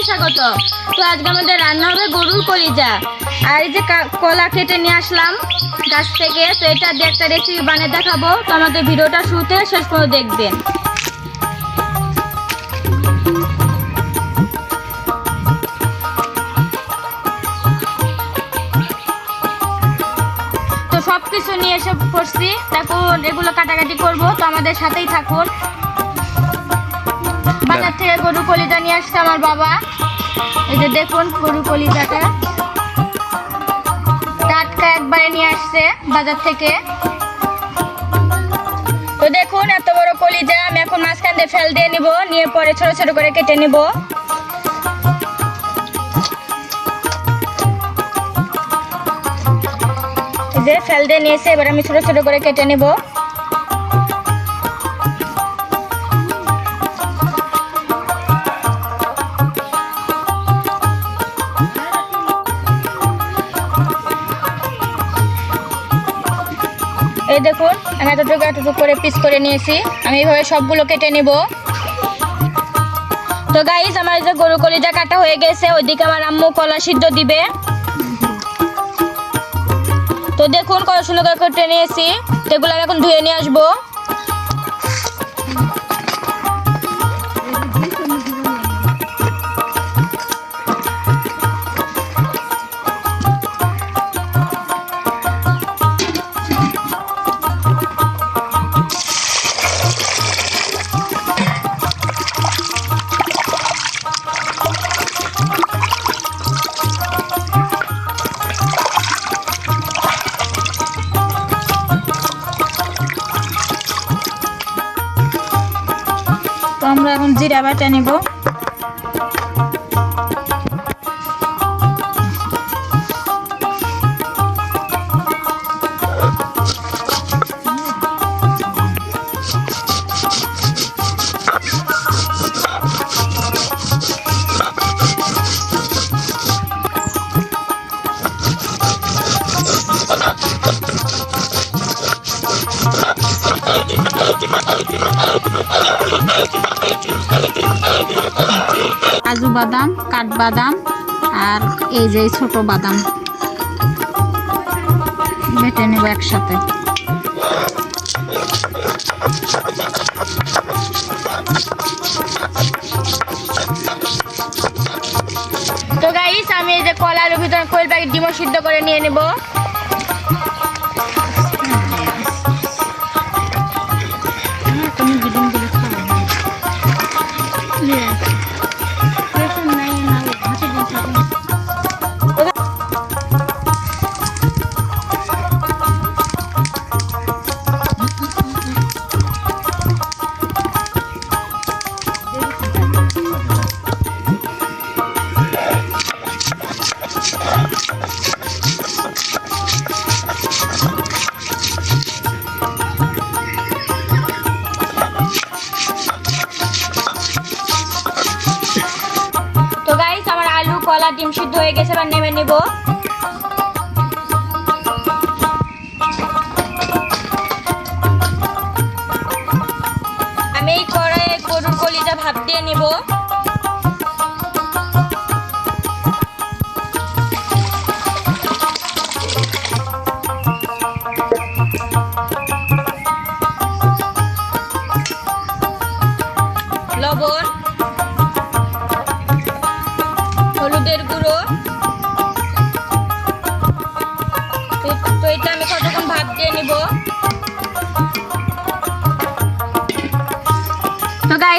সবাইকে স্বাগত। তো আজকে আমাদের রান্না হবে গরুর কলিজা। আর এই যে কলা কেটে নিয়ে আসলাম গাছ থেকে, তো এটা দিয়ে একটা রেসিপি বানিয়ে দেখাবো। তো আমাদের ভিডিওটা শুরুতে শেষ পর্যন্ত দেখবেন। সব কিছু নিয়ে এসে পড়ছি তারপর এগুলো কাটাকাটি করব। তো আমাদের সাথেই থাকুন। বাজার থেকে গরু কলিজা নিয়ে আসছে আমার বাবা। এই যে দেখুন গরু কলিজাটা। টাটকা একবারে নিয়ে আসছে বাজার থেকে। তো দেখুন এত বড় কলিজা, আমি এখন মাঝখান দিয়ে ফেল দিয়ে নিব, নিয়ে পরে ছোট ছোট করে কেটে নিব। ফেল দিয়ে নিয়েছে, এবার আমি ছোট ছোট করে কেটে নেব। এই দেখুন, আমি এতটুকু এতটুকু করে পিস করে নিয়েছি। আমি এইভাবে সবগুলো কেটে নেব। তো গাইজ আমার যে গরু কলিটা কাটা হয়ে গেছে, ওইদিকে আমার আম্মু কলা সিদ্ধ দিবে। তো দেখুন, কত সুন্দর করে কেটে নিয়েছি। তো এগুলো আমি এখন ধুয়ে নিয়ে আসব। আমরা এখন জিরা বাটা নেব। কাজু বাদাম, কাঠবাদাম আর এই যে ছোট বাদাম। বেটে নেব একসাথে। তো গাইস আমি এই যে কলার ভিতরে কোয়েল প্যাকেট ডিম সিদ্ধ করে নিয়ে নেব। ডিম সিদ্ধ হয়ে গেছে এবার নেমে নেব।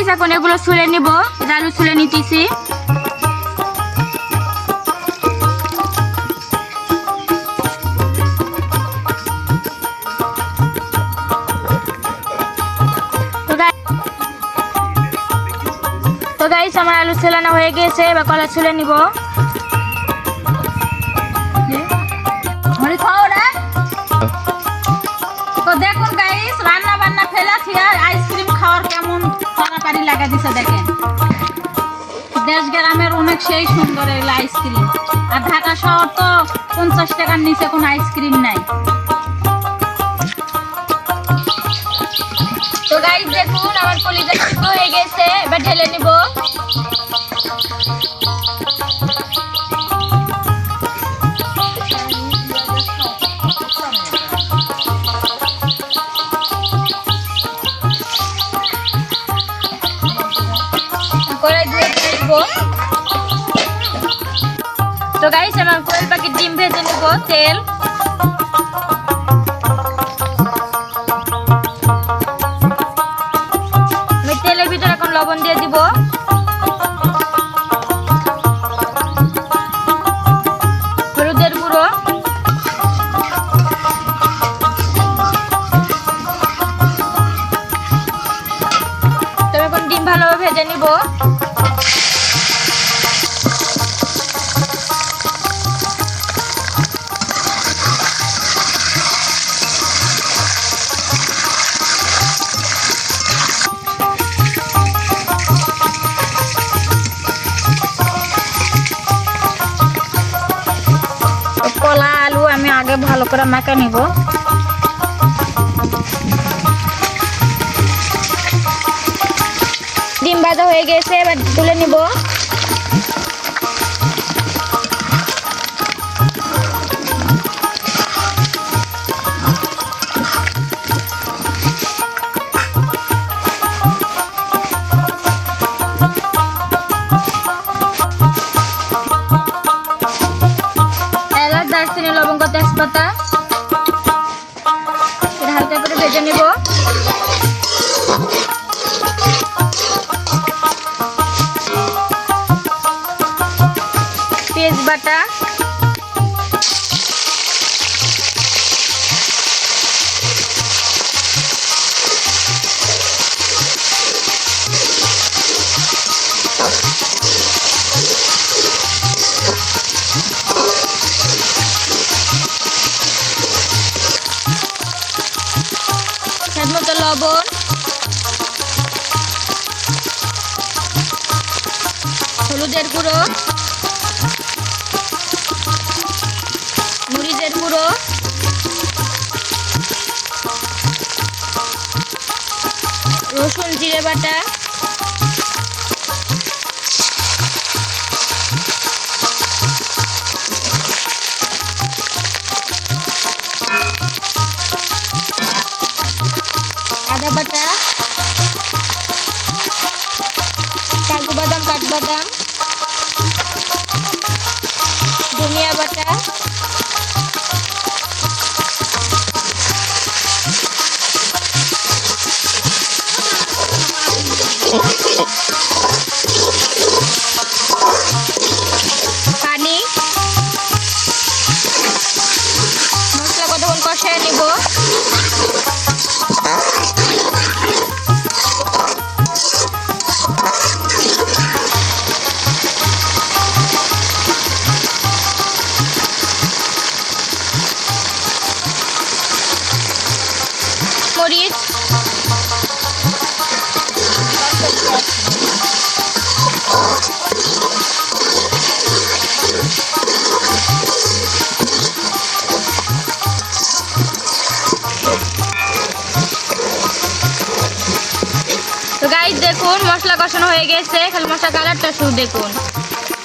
গাইস এখন এগুলো ছুলে নিব আলু ছুলে নিতেছি। তো গাইস আমার আলু ছেলানো হয়ে গেছে, এবার কলা ছুলে নিব। দেখুন গাইস রান্না বান্না কেমন তাড়াতাড়ি লাগা দিছে, দেখেন। দেশ গ্রামের অনেক সেই সুন্দর এগুলো আইসক্রিম আর ঢাকা শহর তো পঞ্চাশ টাকার নিচে কোনো আইসক্রিম নাই। তো গাইজ দেখুন, আমার কলিজা হয়ে গেছে, এবার ঢেলে নিব। গাইস আমার কোয়েল পাখির ডিম ভেজে নেব, তেল। আমি তেলের ভিতরে এখন লবণ দিয়ে দিব। হলুদের গুঁড়ো। এখন ডিম ভালোভাবে ভেজে নিব। ভালো করে মাখা নিব। ডিম ভাজা হয়ে গেছে এবার তুলে নিব। তেজপাতা হালকা করে ভেজে নিব। বাটা। কষানো হয়ে গেছে, খালি মশলা কালারটা শুধু দেখুন।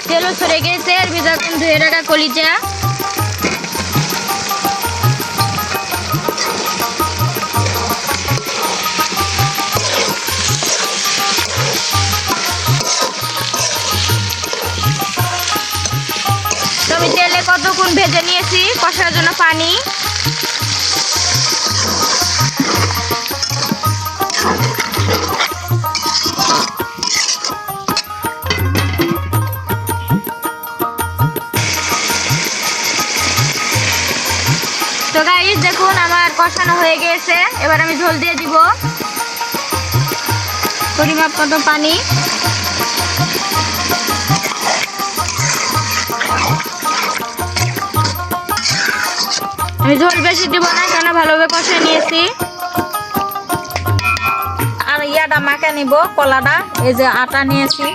তেলও সরে গেছে, আর ভিতরে ধুয়ে রাখা কলিজা। তেলে কতক্ষণ ভেজে নিয়েছি? কষার জন্য পানি। কষানো হয়ে গেছে। এবার আমি ঝোল দিয়ে দিব। পরিমাপ মতো পানি। আমি ঝোল বেশি দিব না কেন ভালোভাবে কষে নিয়েছি। আর ইয়াটা মাখে নিব, কলাটা। এই যে আটা নিয়েছি।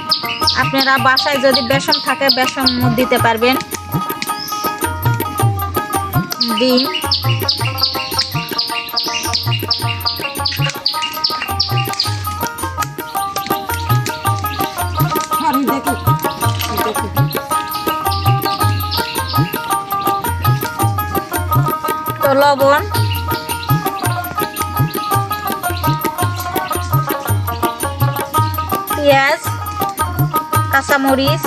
আপনারা বাসায় যদি বেসন থাকে, বেসন দিতে পারবেন। ডিম। লবণ। পেঁয়াজ কাঁচামরিচ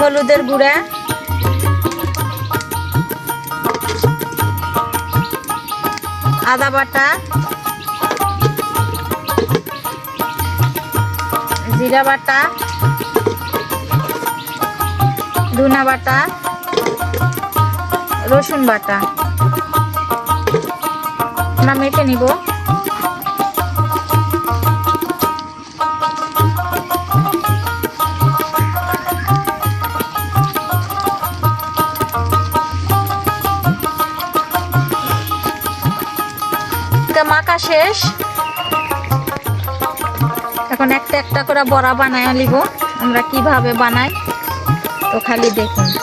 হলুদের গুঁড়া। আদা বাটা। জিরা বাটা। ধনা বাটা, রসুন বাটা। আমরা মেখে নিব। মাখা শেষ। এখন একটা একটা করে বড়া বানায় নিব। আমরা কীভাবে বানাই? তো খালি দেখুন।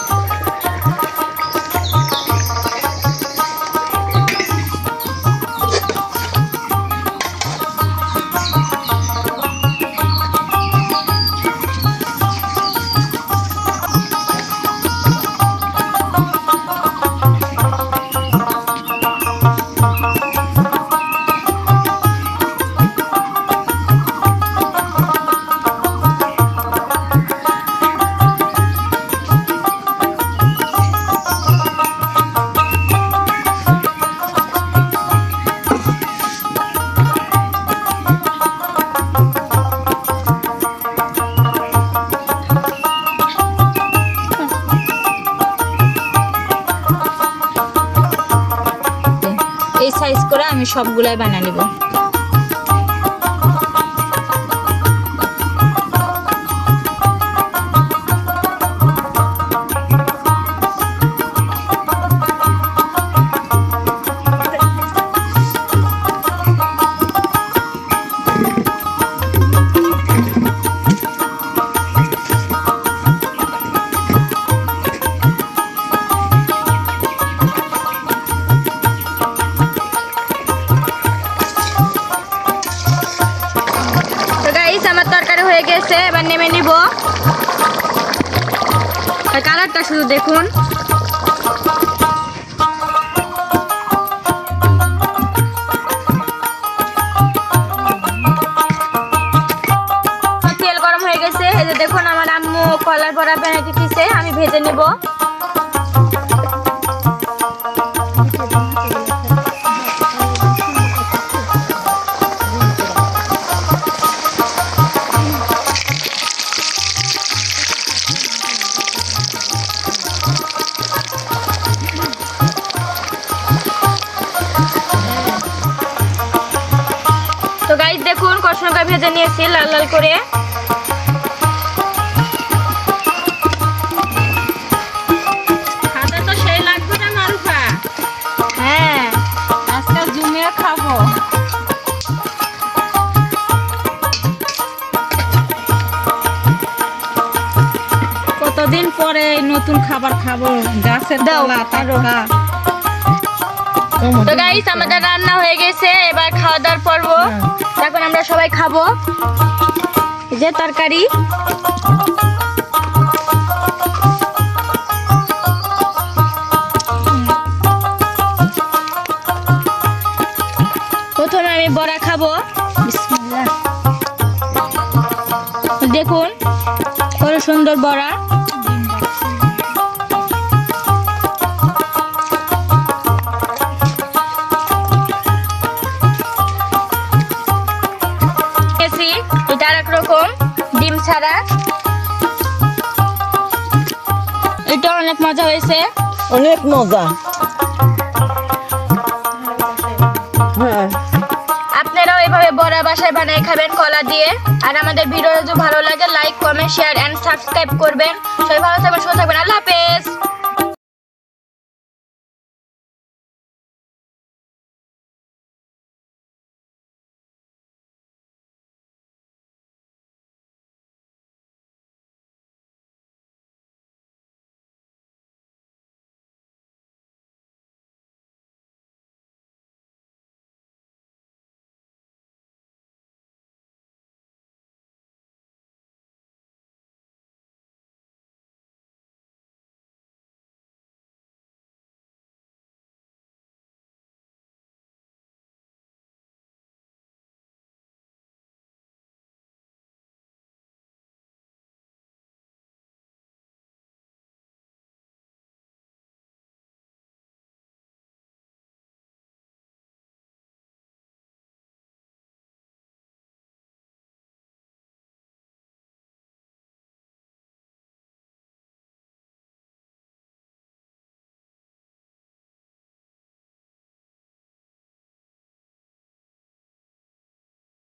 সবগুলাই বানা নিব। গেছে এবার নেমে নিব। কালারটা শুধু দেখুন। তেল গরম হয়ে গেছে। এই যে দেখুন আমার আম্মু কলার বড়া বানিয়ে দিতেছে আমি ভেজে নেব। কষনকা ভেজে নিয়েছি লাল লাল করে হ্যাঁ কতদিন পরে নতুন খাবার খাব গাছের দাও। টাটকা। তো গাইস আমাদের রান্না হয়ে গেছে এবার খাওয়া দাওয়ার পর্ব। এখন আমরা সবাই খাব। যে তরকারি। প্রথমে আমি বড়া খাব। দেখুন কত সুন্দর বড়া। ছাড়া? এটা অনেক মজা হয়েছে। অনেক মজা। হ্যাঁ। আপনারাও এভাবে বড়া বাসায় বানিয়ে খাবেন কলা দিয়ে। আর আমাদের ভিডিও যদি ভালো লাগে like comment share and subscribe করবেন। সবাই ভালো থাকবেন সুস্থ থাকবেন। আল্লাহ হাফেজ।